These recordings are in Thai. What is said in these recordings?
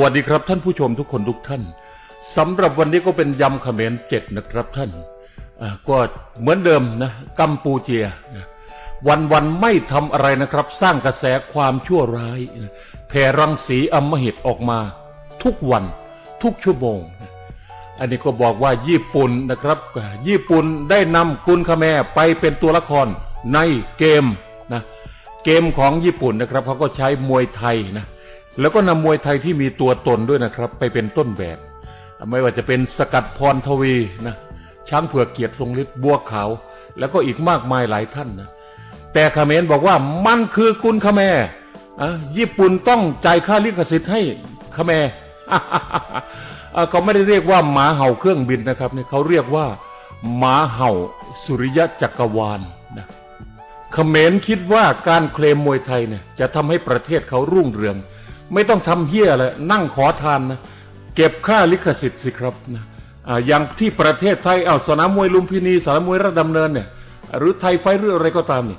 วัสดีครับท่านผู้ชมทุกคนทุกท่านสำหรับวันนี้ก็เป็นยำเขมรเจ็ดนะครับท่านก็เหมือนเดิมนะกัมพูเจียนะวันวันไม่ทำอะไรนะครับ สร้างกระแสความชั่วร้ายนะแผ่รังสีอมหิตออกมา ทุกวันทุกชั่วโมงนะอันนี้ก็บอกว่าญี่ปุ่นนะครับ ญี่ปุ่นได้นำกุนคาแมไปเป็นตัวละครในเกมนะเกมของญี่ปุ่นนะครับเขาก็ใช้มวยไทยนะ แล้วก็นำมวยไทยที่มีตัวตนด้วยนะครับ ไปเป็นต้นแบบ ไม่ว่าจะเป็นสกัดพรทวีนะช้างเผือกเกียรติทรงฤทธิ์บัวขาว แล้วก็อีกมากมายหลายท่านนะแต่เขมรบอกว่ามันคือกุนคาแมอะญี่ปุ่นต้องจ่ายค่าลิขสิทธิ์ให้คาแม่เขาไม่ได้เรียกว่าหมาเห่าเครื่องบินนะครับเนี่ยเขาเรียกว่าหมาเห่าสุริยะจักรวาลนะเขมรคิดว่าการเคลมมวยไทยเนี่ยจะทำให้ประเทศเขารุ่งเรือง ไม่ต้องทำเฮี้ยเลยนั่งขอทานนะเก็บค่าลิขสิทธิ์สิครับนะอย่างที่ประเทศไทยเอาสนามมวยลุมพินีสนามมวยระดำเนินเนี่ยหรือไทยไฟหรืออะไรก็ตามนี่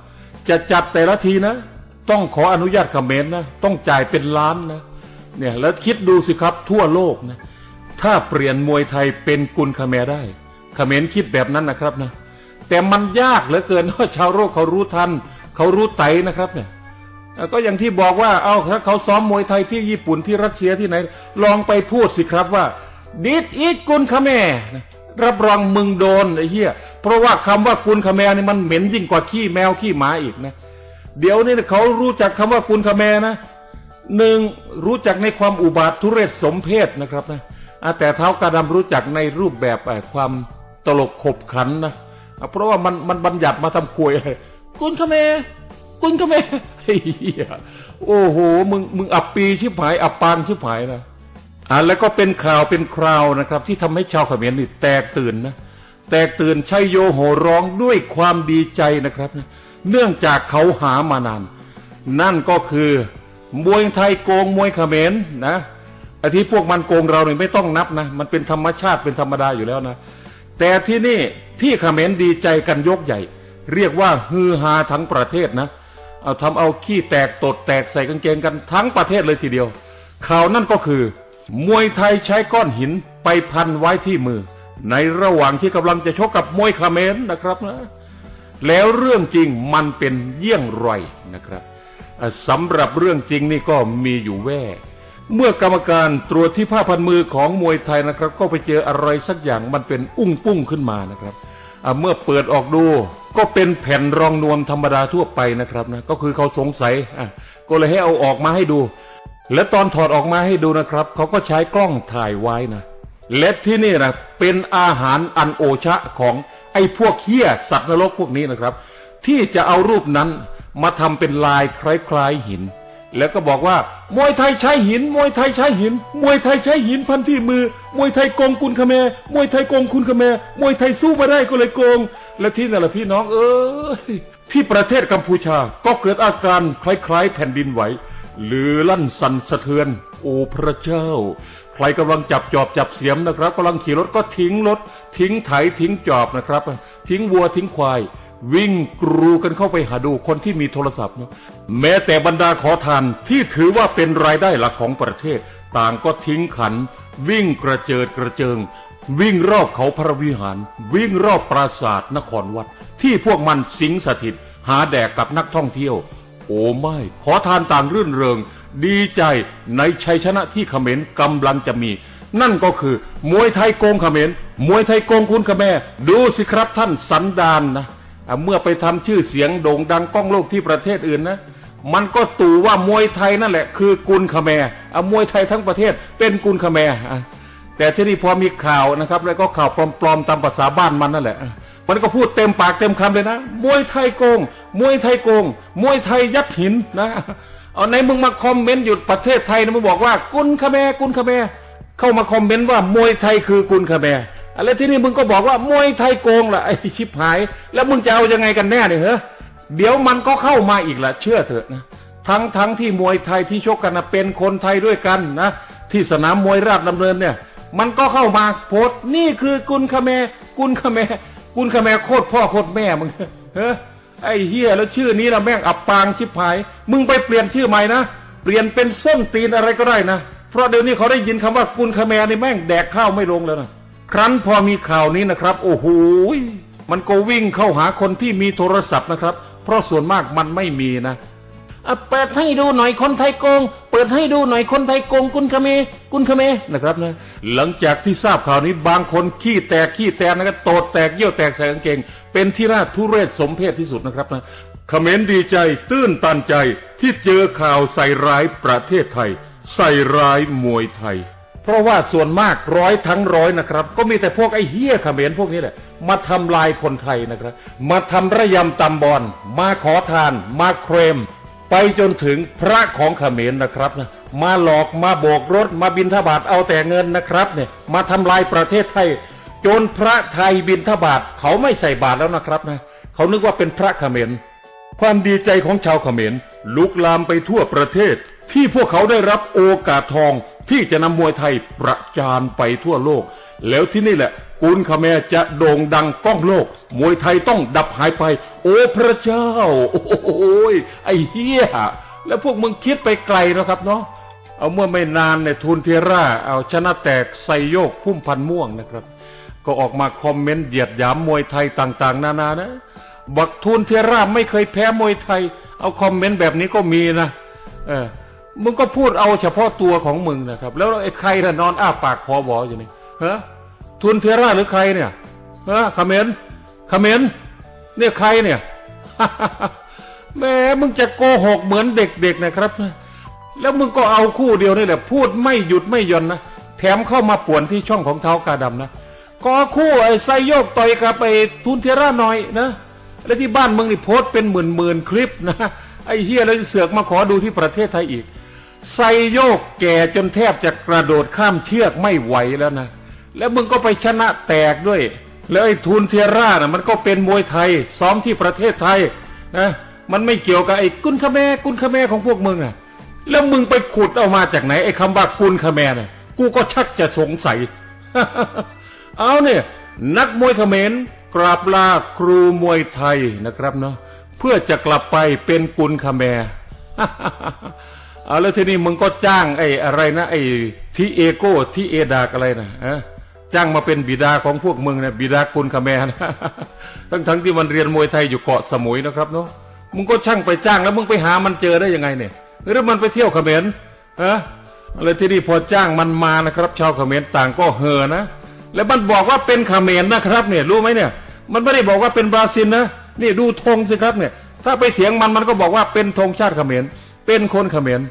จะจัดแต่ละทีนะ ต้องขออนุญาตเขมรนะต้องจ่ายเป็นล้านนะเนี่ยแล้วคิดดูสิครับทั่วโลกนะถ้าเปลี่ยนมวยไทยเป็นกุลคาแมรได้เขมรคิดแบบนั้นนะครับนะแต่มันยากเหลือเกินว่าชาวโลกเขารู้ทัน เขารู้ไตนะครับเนี่ย ก็อย่างที่บอกว่า เอาถ้าเขาซ้อมมวยไทยที่ญี่ปุ่นที่รัสเซียที่ไหน ลองไปพูดสิครับว่าดิดอีกกุนคาแมรับรองมึงโดนไอ้เหี้ยเพราะว่าคำว่ากุนคาแมนี่มันเหม็นยิ่งกว่าขี้แมวขี้หมาอีกนะ เดี๋ยวนี้เขารู้จักคำว่ากุนคาแมนะหนึ่งรู้จักในความอุบาททุเรศสมเพศนะครับนะแต่เท้ากระดำรู้จักในรูปแบบความตลกขบขันนะเพราะว่ามันมันบัญญัติมาทำควยเลยกุนขเม กุนขเมเฮียโอ้โห มึงมึงอับปีชิบหายอับปางชิบหายนะอ่าแล้วก็เป็นข่าวเป็นคราวนะครับ ที่ทำให้ชาวเขมรนี่แตกตื่นนะแตกตื่นชัยโยโหร้องด้วยความดีใจนะครับ เนื่องจากเขาหามานาน นั่นก็คือ มวยไทยโกงมวยเขมรนะไอ้ที่พวกมันโกงเราเนี่ยไม่ต้องนับนะ มันเป็นธรรมชาติเป็นธรรมดาอยู่แล้วนะ แต่ที่นี่ที่เขมรดีใจกันยกใหญ่ เรียกว่าฮือฮาทั้งประเทศนะเเอาทำเอาขี้แตกตดแตกใส่กางเกงกันทั้งประเทศเลยทีเดียว ข่าวนั่นก็คือ มวยไทยใช้ก้อนหินไปพันไว้ที่มือ ในระหว่างที่กำลังจะชกกับมวยคาเมรนะครับนะแล้วเรื่องจริงมันเป็นเยี่ยงไรนะครับสำหรับเรื่องจริงนี่ก็มีอยู่แว่เมื่อกรรมการตรวจที่ผ้าพันมือของมวยไทยนะครับ ก็ไปเจออะไรสักอย่างมันเป็นอุ้งปุ้งขึ้นมานะครับ เมื่อเปิดออกดู ก็เป็นแผ่นรองนวมธรรมดาทั่วไปนะครับนะก็คือเขาสงสัยก็เลยให้เอาออกมาให้ดู และตอนถอดออกมาให้ดูนะครับเขาก็ใช้กล้องถ่ายไว้นะและที่นี่นะเป็นอาหารอันโอชะของไอ้พวกเหี้ยสัตว์นรกพวกนี้นะครับ ที่จะเอารูปนั้นมาทำเป็นลายคล้ายๆหิน แล้วก็บอกว่ามวยไทยใช้หิน มวยไทยใช้หิน มวยไทยใช้หินพันที่มือ มวยไทยโกงกุนคาแมมวยไทยโกงคุณคาแมมวยไทยสู้มาได้ก็เลยโกง และที่นั่นแหละพี่น้องเอ้ยที่ประเทศกัมพูชาก็เกิดอาการคล้ายๆ แผ่นดินไหวหรือลั่นสั่นสะเทือน โอ้พระเจ้า ใครกำลังจับจอบจับเสียมนะครับกำลังขี่รถก็ทิ้งรถ ทิ้งไถทิ้งจอบนะครับ ทิ้งวัวทิ้งควาย วิ่งกรูกันเข้าไปหาดูคนที่มีโทรศัพท์นะแม้แต่บรรดาขอทานที่ถือว่าเป็นรายได้หลักของประเทศ ต่างก็ทิ้งขัน วิ่งกระเจิดกระเจิง วิ่งรอบเขาพระวิหาร วิ่งรอบปราสาทนครวัด ที่พวกมันสิงสถิต หาแดกกับนักท่องเที่ยว โอ้ไม่ ขอทานต่างรื่นเริง ดีใจในชัยชนะที่เขมรกำลังจะมี นั่นก็คือมวยไทยโกงเขมรมวยไทยโกงคุณขแม่ ดูสิครับท่านสันดานนะ เมื่อไปทำชื่อเสียงโด่งดังก้องโลกที่ประเทศอื่นนะ มันก็ตู่ว่ามวยไทยนั่นแหละ คือกุลขแมอ่มวยไทยทั้งประเทศเป็นกุลขแม่แต่ที่นี่พอมีข่าวนะครับ แล้วก็ข่าวปลอมๆตามภาษาบ้านมันนั่นแหละ มันก็พูดเต็มปากเต็มคำเลยนะ มวยไทยโกง มวยไทยโกง มวยไทยยัดหินนะ เอาในมึงมาคอมเมนต์หยุดประเทศไทยนะมึงบอกว่ากุลขแมกุลขแมเข้ามาคอมเมนต์ว่ามวยไทยคือกุลขแมอะไรที่นี่มึงก็บอกว่ามวยไทยโกงล่ะไอ้ชิบหาย แล้วมึงจะเอายังไงกันแน่เนี่ยเหรอเดี๋ยวมันก็เข้ามาอีกละเชื่อเถอะนะทั้งทั้งที่มวยไทยที่ชกกันนะเป็นคนไทยด้วยกันนะ ที่สนามมวยราชดำเนินเนี่ย มันก็เข้ามาโพสนี่คือกุลขแมกุลขแมกุลขแมโคตรพ่อโคตรแม่มึงเฮ้ไอ้เฮียแล้วชื่อนี้ละแม่งอับปางชิบหาย มึงไปเปลี่ยนชื่อใหม่นะเปลี่ยนเป็นส้นตีนอะไรก็ได้นะเพราะเดี๋ยวนี้เขาได้ยินคำว่ากุนคาแมนี่แม่งแดกข้าวไม่ลงแล้วนะ ครั้นพอมีข่าวนี้นะครับ โอ้โหยมันก็วิ่งเข้าหาคนที่มีโทรศัพท์นะครับ เพราะส่วนมากมันไม่มีนะอะเปิดให้ดูหน่อยคนไทยโกง เปิดให้ดูหน่อยคนไทยโกง กุนคเม กุนคเมนะครับนะหลังจากที่ทราบข่าวนี้บางคนขี้แตกขี้แตกนะครับโตดแตกเยี่ยวแตกใส่กางเกง เป็นที่น่าทุเรศสมเพศที่สุดนะครับนะเขมรดีใจตื้นตันใจที่เจอข่าวใส่ร้ายประเทศไทย ใส่ร้ายมวยไทย เพราะว่าส่วนมากร้อยทั้งร้อยนะครับ ก็มีแต่พวกไอ้เฮี้ยเขมรพวกนี้แหละ มาทำลายคนไทยนะครับ มาทำระยำตำบอลมาขอทาน มาเครม ไปจนถึงพระของเขมรนะครับนะมาหลอกมาโบกรถ มาบินทบาทเอาแต่เงินนะครับเนี่ยมาทำลายประเทศไทย จนพระไทยบินทบาทเขาไม่ใส่บาตรแล้วนะครับนะเขานึกว่าเป็นพระเขมรความดีใจของชาวเขมรลุกลามไปทั่วประเทศ ที่พวกเขาได้รับโอกาสทอง ที่จะนำมวยไทยประจานไปทั่วโลก แล้วที่นี่แหละกุนคาแมจะโด่งดังก้องโลก มวยไทยต้องดับหายไป โอ้พระเจ้า โอ้ยไอ้เฮียแล้วพวกมึงคิดไปไกลนะครับเนาะเอาเมื่อไม่นานเนี่ยทูนเทร่า เอาชนะแตกไซโยกพุ่มพันม่วงนะครับ ก็ออกมาคอมเมนต์เหยียดหยามมวยไทยต่างๆ นานานะบักทูนเทราไม่เคยแพ้มวยไทย เอาคอมเมนต์แบบนี้ก็มีนะ เออ มึงก็พูดเอาเฉพาะตัวของมึงนะครับ แล้วไอ้ใครน่ะนอนอ้าปากคอบออยู่นี่ฮะทูนเทราหรือใครเนี่ยฮะคอมเมนต์คอมเมนต์เนี่ยใครเนี่ยแม่มึงจะโกหกเหมือนเด็กๆนะครับ แล้วมึงก็เอาคู่เดียวนี่แหละ พูดไม่หยุดไม่ย่อนนะแถมเข้ามาป่วนที่ช่องของเท้ากาดำนะก็คู่ไอ้ไซโยกต่อยกับไอ้ทุนเทราหน่อยนะแล้วที่บ้านมึงนี่โพสต์เป็นหมื่นหมื่นๆคลิปนะไอ้เฮียแล้วเสือกมาขอดูที่ประเทศไทยอีก ไซโยกแก่จนแทบจะกระโดดข้ามเชือกไม่ไหวแล้วนะ แล้วมึงก็ไปชนะแตกด้วย แล้วไอ้ทุนเทร่านะมันก็เป็นมวยไทย ซ้อมที่ประเทศไทยนะมันไม่เกี่ยวกับไอ้กุนขแมกุนขแมของพวกมึงอะแล้วมึงไปขุดเอามาจากไหนไอ้คำว่ากุนขแมน่ะกูก็ชักจะสงสัย เอาเนี่ย นักมวยเขมรกราบลาครูมวยไทยนะครับเนาะเพื่อจะกลับไปเป็นกุนคแม เอาแล้วทีนี้มึงก็จ้างไอ้อะไรนะไอ้ที่เอโก้ที่เอดากอะไรนะฮะจ้างมาเป็นบิดาของพวกมึงนะบิดากุนคาแมนะทั้งทั้งที่มันเรียนมวยไทยอยู่เกาะสมุยนะครับเนาะมึงก็ช่างไปจ้างแล้วมึงไปหามันเจอได้ยังไงเนี่ยหรือมันไปเที่ยวเขมรฮะแล้วที่นี่พอจ้างมันมานะครับ ชาวเขมรต่างก็เฮอนะแล้วมันบอกว่าเป็นเขมรนะครับเนี่ยรู้ไหมเนี่ย มันไม่ได้บอกว่าเป็นบราซิลนะนี่ดูธงสิครับเนี่ย ถ้าไปเถียงมันมันก็บอกว่าเป็นธงชาติเขมร เป็นคนเขมร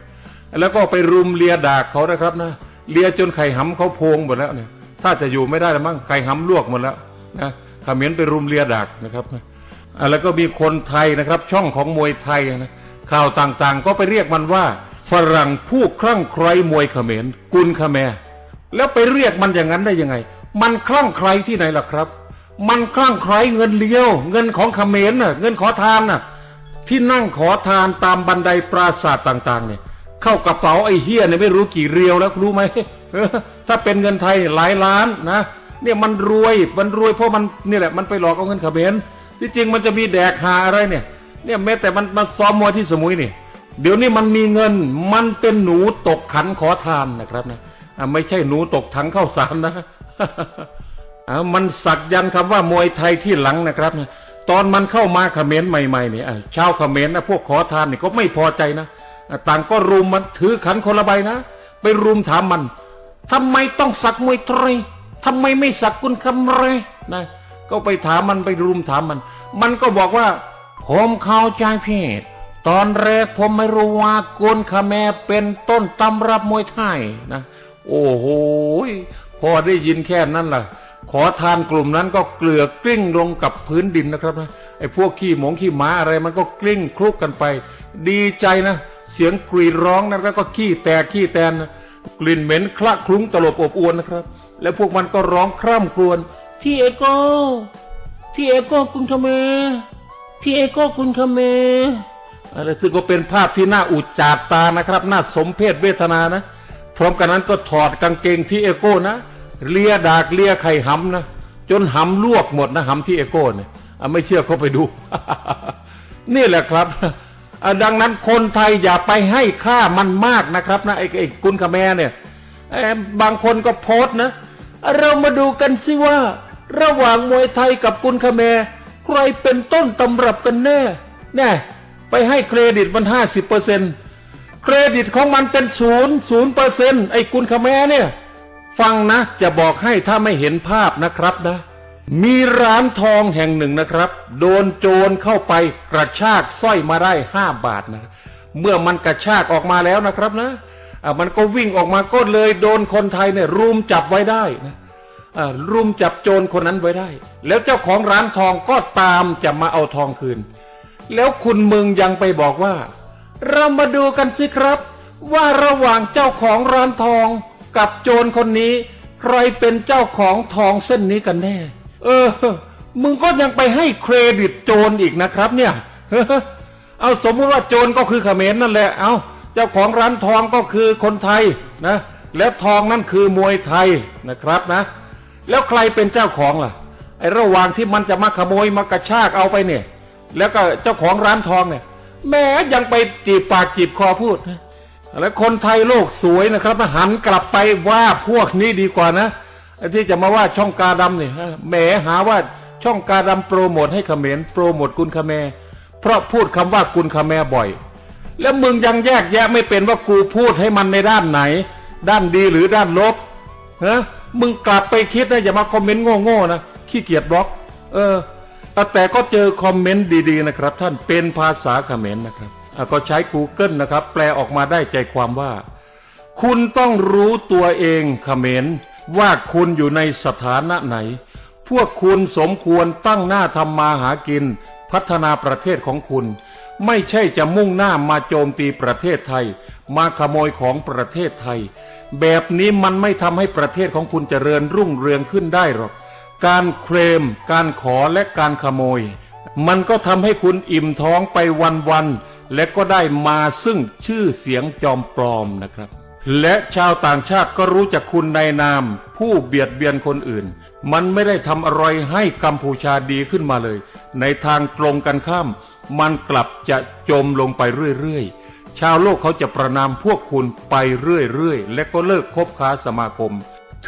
แล้วก็ไปรุมเลียดากเขานะครับนะเลียจนไข่หำเขาโพงหมดแล้วเนี่ยถ้าจะอยู่ไม่ได้แล้วมั้งไข่หำลวกหมดแล้วนะเขมรไปรุมเลียดากนะครับอะแล้วก็มีคนไทยนะครับ ช่องของมวยไทยนะข่าวต่างๆ ก็ไปเรียกมันว่า ฝรั่งผู้คลั่งไคล้มวยเขมรกุนคาแมแล้วไปเรียกมันอย่างนั้นได้ยังไง มันคลั่งไคล้ที่ไหนล่ะครับ มันคลั่งไคล้เงินเลี้ยว เงินของเขมรน่ะ เงินขอทานน่ะ ที่นั่งขอทานตามบันไดปราสาทต่างๆ เนี่ย เข้ากระเป๋าไอ้เฮียเนี่ยไม่รู้กี่เรียวแล้วรู้ไหมถ้าเป็นเงินไทยหลายล้านนะเนี่ยมันรวยมันรวยเพราะมันนี่แหละมันไปหลอกเอาเงินขเขมรที่จริงมันจะมีแดกหาอะไรเนี่ย เนี่ยแม้แต่มันมาซ้อมมวยที่สมุยนี่เดี๋ยวนี้มันมีเงินมันเป็นหนูตกขันขอทานนะครับนะไม่ใช่หนูตกถังข้าวสารนะอะมันสักยันต์คำว่ามวยไทยที่หลังนะครับนะ ตอนมันเข้ามาเขมรใหม่ๆเนี่ยชาวเขมรนะพวกขอทานเนี่ยก็ไม่พอใจนะต่างก็รุมมันถือขันคนละใบนะ ไปรุมถามมันทำไมต้องสักมวยไทยทำไมไม่สักกุนคำเรนะ ก็ไปถามมันไปรุมถามมัน มันก็บอกว่า ผมเข้าใจผิดตอนแรกผมไม่รู้ว่ากุนคาแมเป็นต้นตำรับมวยไทยนะ โอ้โหพอได้ยินแค่นั้นล่ะ ขอทานกลุ่มนั้นก็เกลือกกลิ้งลงกับพื้นดินนะครับนะไอ้พวกขี้หมงขี้หมาอะไรมันก็กลิ้งคลุกกันไป ดีใจนะเสียงกรีดร้องนั้นแล้วก็ขี้แตกขี้แตนนะกลิ่นเหม็นคละคลุ้งตลบอบอวนนะครับ แล้วพวกมันก็ร้องคร่ำครวญที่เอโก้ที่เอโก้คุณคาเมที่เอโก้คุณคาเมอะไรซึ่งก็เป็นภาพที่น่าอุจจาดตานะครับ น่าสมเพศเวทนานะ พร้อมกันนั้นก็ถอดกางเกงที่เอโก้นะ เลียดากเลียไข่หำนะจนหำลวกหมดนะหำที่เอโก้เนี่ยไม่เชื่อเขาไปดู นี่แหละครับดังนั้นคนไทยอย่าไปให้ค่ามันมากนะครับนะไอ้ไอ้กุนคาแมเนี่ยบางคนก็โพสต์นะ เรามาดูกันสิว่า ระหว่างมวยไทยกับกุนคาแมใครเป็นต้นตำรับกันแน่แน่ไปให้เครดิตมันห้าสิบเปอร์เซ็นเครดิตของมันเป็นศูนย์ศูนย์เปอร์เซ็นต์ไอ้กุนคาแมเนี่ย ฟังนะจะบอกให้ถ้าไม่เห็นภาพนะครับนะ มีร้านทองแห่งหนึ่งนะครับ โดนโจรเข้าไปกระชากสร้อยมาได้ห้าบาทนะ เมื่อมันกระชากออกมาแล้วนะครับนะะมันก็วิ่งออกมาก็เลยโดนคนไทยเนี่ยรุมจับไว้ได้นะะรุมจับโจรคนนั้นไว้ได้ แล้วเจ้าของร้านทองก็ตามจะมาเอาทองคืน แล้วคุณมึงยังไปบอกว่า เรามาดูกันสิครับ ว่าระหว่างเจ้าของร้านทอง กับโจรคนนี้ ใครเป็นเจ้าของทองเส้นนี้กันแน่ เออ มึงก็ยังไปให้เครดิตโจรอีกนะครับ เนี่ยเอาสมมุติว่าโจรก็คือเขมรนั่นแหละ เอาเจ้าของร้านทองก็คือคนไทยนะแล้วทองนั่นคือมวยไทยนะครับนะ แล้วใครเป็นเจ้าของล่ะไอ้ระหว่างที่มันจะมาขโมยมากระชากเอาไปเนี่ย แล้วก็เจ้าของร้านทองเนี่ยแม้ยังไปจีบปากจีบคอพูดนะ แล้วคนไทยโลกสวยนะครับหันกลับไปว่าพวกนี้ดีกว่านะที่จะมาว่าช่องกาดำเนี่ยแหมหาว่าช่องกาดำโปรโมทให้เขมรโปรโมทกุนคาแมเพราะพูดคำว่ากุนคาแมบ่อย แล้วมึงยังแยกแยะไม่เป็นว่ากูพูดให้มันในด้านไหน ด้านดีหรือด้านลบฮะมึงกลับไปคิดนะอย่ามาคอมเมนต์โง่ๆนะขี้เกียจบล็อก เออแต่ก็เจอคอมเมนต์ดีๆนะครับ ท่านเป็นภาษาเขมรนะครับ ก็ใช้ Google นะครับ แปลออกมาได้ใจความว่า คุณต้องรู้ตัวเองเขมรว่าคุณอยู่ในสถานะไหน พวกคุณสมควรตั้งหน้าทำมาหากิน พัฒนาประเทศของคุณ ไม่ใช่จะมุ่งหน้ามาโจมตีประเทศไทย มาขโมยของประเทศไทย แบบนี้มันไม่ทำให้ประเทศของคุณเจริญรุ่งเรืองขึ้นได้หรอก การเคลมการขอและการขโมย มันก็ทำให้คุณอิ่มท้องไปวันๆ และก็ได้มาซึ่งชื่อเสียงจอมปลอมนะครับ และชาวต่างชาติก็รู้จักคุณในนาม ผู้เบียดเบียนคนอื่น มันไม่ได้ทำอะไรให้กัมพูชาดีขึ้นมาเลย ในทางตรงกันข้าม มันกลับจะจมลงไปเรื่อยๆ ชาวโลกเขาจะประนามพวกคุณไปเรื่อยๆ และก็เลิกคบค้าสมาคม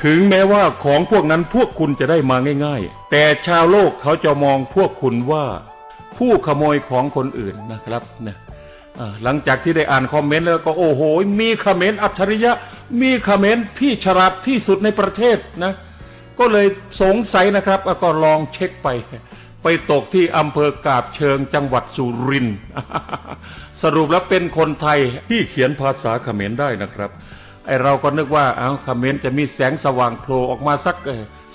ถึงแม้ว่าของพวกนั้นพวกคุณจะได้มาง่าย ๆ แต่ชาวโลกเขาจะมองพวกคุณว่า ผู้ขโมยของคนอื่นนะครับนะอ่ หลังจากที่ได้อ่านคอมเมนต์แล้วก็โอ้โห มีคอมเมนต์อัจฉริยะ มีคอมเมนต์ที่ฉลาดที่สุดในประเทศนะ ก็เลยสงสัยนะครับก็ลองเช็คไป ไปตกที่อำเภอกาบเชิงจังหวัดสุรินทร์สรุปแล้วเป็นคนไทยที่เขียนภาษาเขมรได้นะครับไอเราก็นึกว่าเอาเขมรจะมีแสงสว่างโผล่ออกมาสัก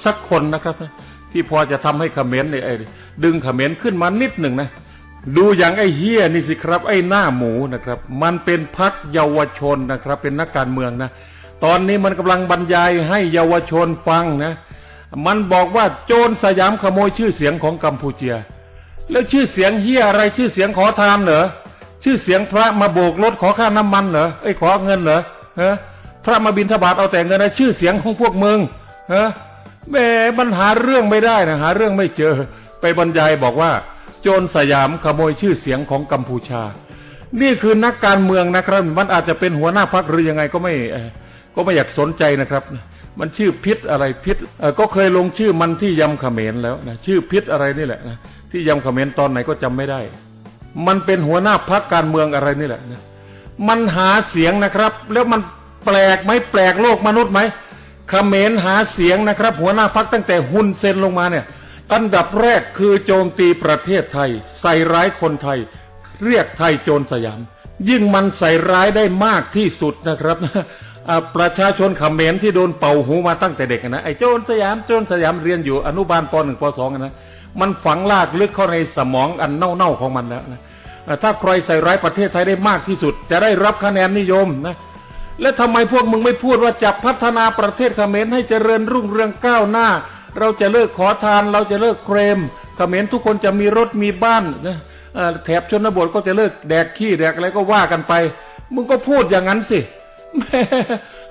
สักคนนะครับ ที่พอจะทำให้คอมเขมรเนี่ยไอ้ดึงเขมรขึ้นมานิดหนึ่งนะ ดูอย่างไอ้เฮียนี่สิครับ ไอ้หน้าหมูนะครับ มันเป็นพักเยาวชนนะครับ เป็นนักการเมืองนะ ตอนนี้มันกำลังบรรยายให้เยาวชนฟังนะ มันบอกว่าโจรสยามขโมยชื่อเสียงของกัมพูเชียแล้วชื่อเสียงเฮียอะไรชื่อเสียงขอทานเหรอชื่อเสียงพระมาโบกรถขอค่าน้ำมันเหรอไอ้ขอเงินเหรอฮะพระมาบินทบาทเอาแต่เงินนะชื่อเสียงของพวกมึงฮะแหม่มันหาเรื่องไม่ได้นะหาเรื่องไม่เจอ ไปบรรยายบอกว่า โจรสยามขโมยชื่อเสียงของกัมพูชา นี่คือนักการเมืองนะครับ มันอาจจะเป็นหัวหน้าพรรคหรือยังไงก็ไม่ก็ไม่อยากสนใจนะครับ มันชื่อพิษอะไรพิษก็เคยลงชื่อมันที่ยำเขมรแล้วนะชื่อพิษอะไรนี่แหละนะที่ยำเขมรตอนไหนก็จำไม่ได้ มันเป็นหัวหน้าพรรคการเมืองอะไรนี่แหละนะมันหาเสียงนะครับ แล้วมันแปลกไหมแปลกโลกมนุษย์ไหมเขมรหาเสียงนะครับ หัวหน้าพรรคตั้งแต่ฮุนเซนลงมาเนี่ย อันดับแรกคือโจมตีประเทศไทย ใส่ร้ายคนไทย เรียกไทยโจรสยาม ยิ่งมันใส่ร้ายได้มากที่สุดนะครับประชาชนขมรที่โดนเป่าหูมาตั้งแต่เด็กนะไอ้โจรสยามโจรสยามเรียนอยู่อนุบาลปหนึ่งปสองนะมันฝังลากลึกเข้าในสมองอันเน่าๆของมันแล้วนะถ้าใครใส่ร้ายประเทศไทยได้มากที่สุด จะได้รับคะแนนนิยมนะและทำไมพวกมึงไม่พูดว่าจะพัฒนาประเทศเขมรให้เจริญรุ่งเรืองก้าวหน้า เราจะเลิกขอทาน เราจะเลิกเครมเขมรทุกคนจะมีรถมีบ้านนะแถบชนบทก็จะเลิกแดกขี้แดกอะไรก็ว่ากันไป มึงก็พูดอย่างนั้นสิ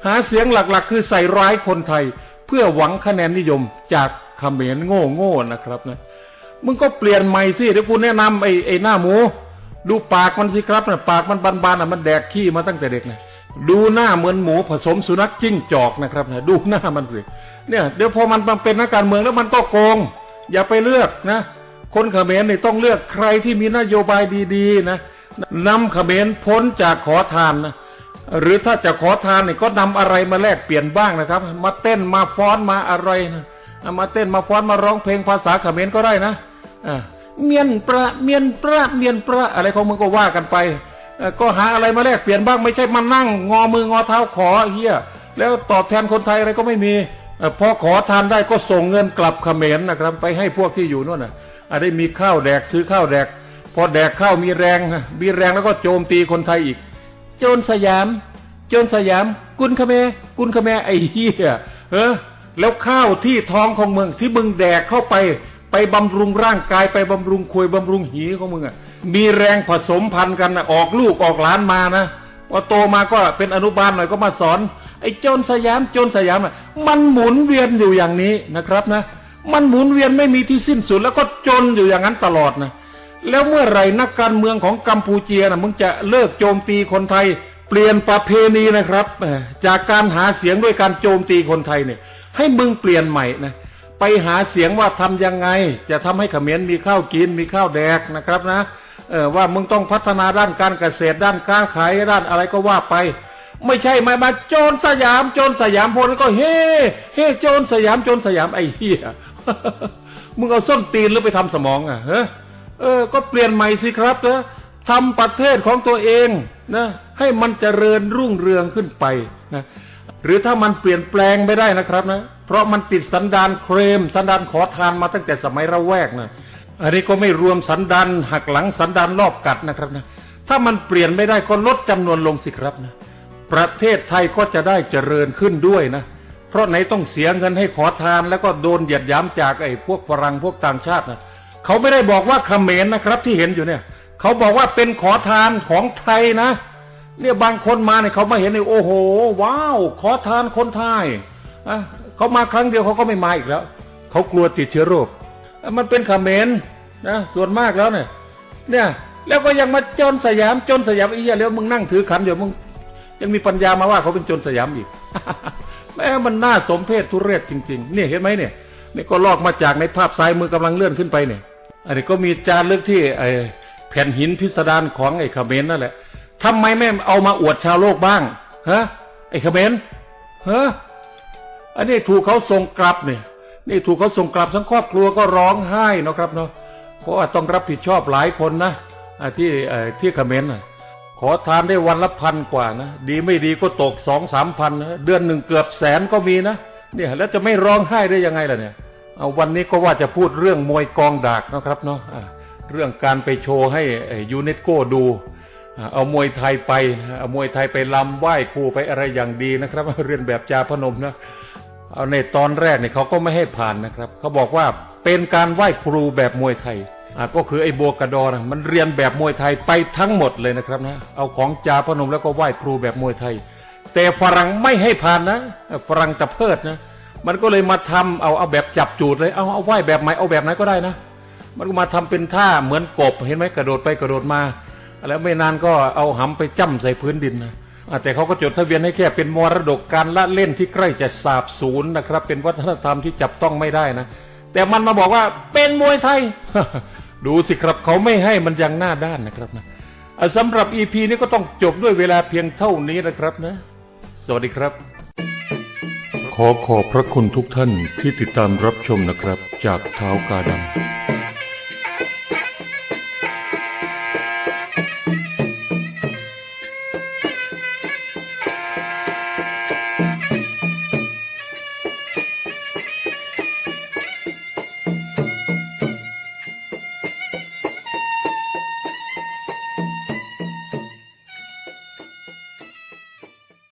หาเสียงหลักๆ คือใส่ร้ายคนไทย เพื่อหวังคะแนนนิยมจากเขมรโง่โง่นะครับนะมึงก็เปลี่ยนใหม่สิเดี๋ยวกูแนะนำไอ้ไอ้หน้าหมู ดูปากมันสิครับนะปากมันบานๆอะมันแดกขี้มาตั้งแต่เด็กนะ ดูหน้าเหมือนหมูผสมสุนัขจิ้งจอกนะครับนะดูหน้ามันสิเนี่ยเดี๋ยวพอมันมาเป็นนักการเมืองแล้วมันก็โกง อย่าไปเลือกนะ คนเขมรนี่ยต้องเลือกใครที่มีนโยบายดีๆนะนำเขมรพ้นจากขอทานนะหรือถ้าจะขอทานเนี่ยก็นำอะไรมาแลกเปลี่ยนบ้างนะครับ มาเต้นมาฟ้อนมาอะไรนะมาเต้นมาฟ้อนมาร้องเพลงภาษาเขมรก็ได้นะอะเมียนประเมียนประเมียนประอะไรของมึงก็ว่ากันไป ก็หาอะไรมาแลกเปลี่ยนบ้างไม่ใช่มานั่ง งอมืองอเท้าขอเฮียแล้วตอบแทนคนไทยอะไรก็ไม่มีอพอขอทานได้ก็ส่งเงินกลับเขมรนะครับ ไปให้พวกที่อยู่นู่นน่ะอะได้มีข้าวแดกซื้อข้าวแดก พอแดกข้าวมีแรงมีแรงแล้วก็โจมตีคนไทยอีก โจรสยาม โจรสยาม กุนขแมกุนขแมไอ้เหี้ยเออแล้วข้าวที่ท้องของมึงที่มึงแดกเข้าไป ไปบำรุงร่างกายไปบำรุงควยบำรุงหีของมึงอะ มีแรงผสมพันธุ์กันนะออกลูกออกหลานมานะพอโตมาก็เป็นอนุบาลหน่อยก็มาสอน ไอ้โจรสยามโจรสยามอะมันหมุนเวียนอยู่อย่างนี้นะครับนะ มันหมุนเวียนไม่มีที่สิ้นสุด แล้วก็จนอยู่อย่างนั้นตลอดนะแล้วเมื่อไหร่นักการเมืองของกัมพูเชียนะมึงจะเลิกโจมตีคนไทย เปลี่ยนประเพณีนะครับ จากการหาเสียงด้วยการโจมตีคนไทยเนี่ย ให้มึงเปลี่ยนใหม่นะไปหาเสียงว่าทำยังไง จะทำให้เขมรมีข้าวกินมีข้าวแดกนะครับนะ เออว่ามึงต้องพัฒนาด้านการเกษตรด้านค้าขายด้านอะไรก็ว่าไป ไม่ใช่มามาโจรสยามโจรสยามพลก็เฮ้เฮ้โจรสยามโจรสยามไอ้เหี้ยมึงเอาส้นตีนหรือไปทำสมองอะเฮ้เออ ก็เปลี่ยนใหม่สิครับนะทำประเทศของตัวเองนะให้มันเจริญรุ่งเรืองขึ้นไปนะหรือถ้ามันเปลี่ยนแปลงไม่ได้นะครับนะเพราะมันติดสันดานเครม สันดานขอทานมาตั้งแต่สมัยระแวกนะ อันนี้ก็ไม่รวมสันดานหักหลังสันดานรอบกัดนะครับนะ ถ้ามันเปลี่ยนไม่ได้ก็ลดจำนวนลงสิครับนะ ประเทศไทยก็จะได้เจริญขึ้นด้วยนะ เพราะไหนต้องเสียเงินให้ขอทาน แล้วก็โดนเหยียดหยามจากไอ้พวกฝรั่งพวกต่างชาตินะเขาไม่ได้บอกว่าเขมรนะครับ ที่เห็นอยู่เนี่ยเขาบอกว่าเป็นขอทานของไทยนะ เนี่ยบางคนมาเนี่ยเขามาเห็นเนี่ยโอ้โห ว้าว ขอทานคนไทยอะเขามาครั้งเดียวเขาก็ไม่มาอีกแล้วเขากลัวติดเชื้อโรคมันเป็นเขมร นะส่วนมากแล้วเนี่ยเนี่ย แล้วก็ยังมาจนสยามจนสยามอีกอย่างแล้วมึงนั่งถือขันอยู่มึง ยังมีปัญญามาว่าเขาเป็นจรสยามอีกแม่มันน่าสมเพชทุเรศจริงๆ เนี่ยเห็นไหมเนี่ยนี่ก็ลอกมาจากในภาพซ้ายมือกำลังเลื่อนขึ้นไปเนี่ย อันนี้ก็มีจารึกที่ไอแผ่นหินพิสดารของไอ้เขมรนั่นแหละทำไมไม่เอามาอวดชาวโลกบ้างฮะไอ้เขมรฮะอันนี้ถูกเขาส่งกลับเนี่ยนี่ถูกเขาส่งกลับทั้งครอบครัวก็ร้องไห้นะครับเนาะ เพราะว่าต้องรับผิดชอบหลายคนนะอ่ที่เอ่อที่เขมรน่ะขอทานได้วันละพันกว่านะดีไม่ดีก็ตกสองสามพันนะเดือนหนึ่งเกือบแสนก็มีนะเนี่ยแล้วจะไม่ร้องไห้ได้ยังไงล่ะเนี่ยเอาวันนี้ก็ว่าจะพูดเรื่องมวยกองดากนะครับเนาะเรื่องการไปโชว์ให้ยูเนสโกดู เอามวยไทยไปเอามวยไทยไปลำไหว้ครูไปอะไรอย่างดีนะครับ เรียนแบบจาพนมนะเอาในตอนแรกเนี่ยเขาก็ไม่ให้ผ่านนะครับ เขาบอกว่า เป็นการไหว้ครูแบบมวยไทยอะก็คือไอ้โบวกระดอนมันเรียนแบบมวยไทยไปทั้งหมดเลยนะครับนะเอาของจาพนมแล้วก็ไหว้ครูแบบมวยไทย แต่ฝรั่งไม่ให้ผ่านนะฝรั่งตะเพิดนะ มันก็เลยมาทำเอาเอาแบบจับจูดเลยเอาเอาไหว้แบบไหนเอาแบบไหนก็ได้นะ มันก็มาทำเป็นท่าเหมือนกบเห็นไหมกระโดดไปกระโดดมา แล้วไม่นานก็เอาหำไปจ้ำใส่พื้นดินนะอะแต่เขาก็จดทะเบียนให้แค่เป็นมรดกการละเล่นที่ใกล้จะสาบสูญนะครับ เป็นวัฒนธรรมที่จับต้องไม่ได้นะ แต่มันมาบอกว่าเป็นมวยไทย ดูสิครับเขาไม่ให้มันยังหน้าด้านนะครับนะสำหรับอีพีนี้ก็ต้องจบด้วยเวลาเพียงเท่านี้นะครับนะ สวัสดีครับ ขอขอบพระคุณทุกท่านที่ติดตามรับชมนะครับ จากเท้ากาดำ